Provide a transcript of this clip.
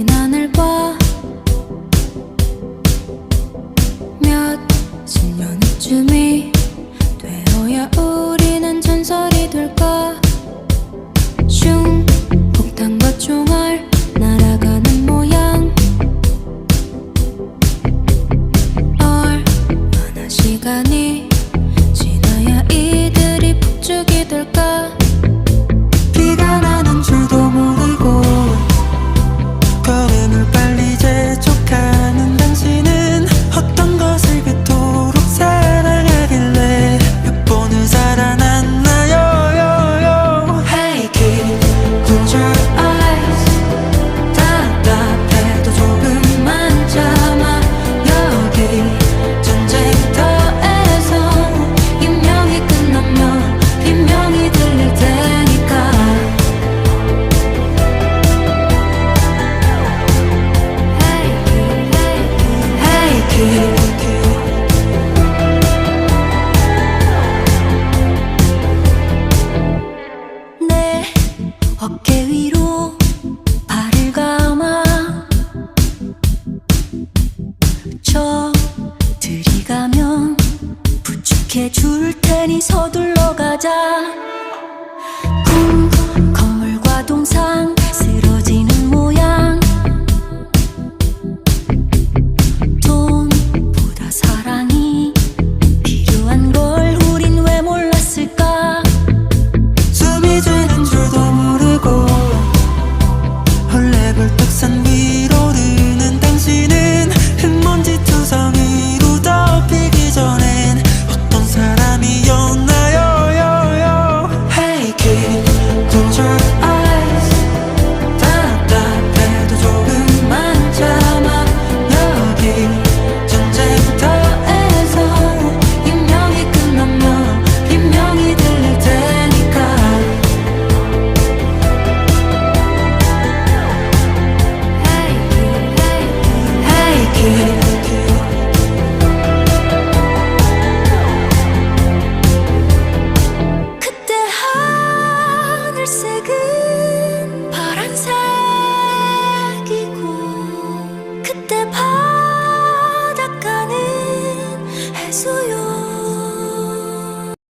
긴 하늘과 몇십 년쯤이 되어야 우리는 전설이 될까? 어깨 위로 발을 감아 저 들이가면 부축해 줄 테니 서둘러 가자.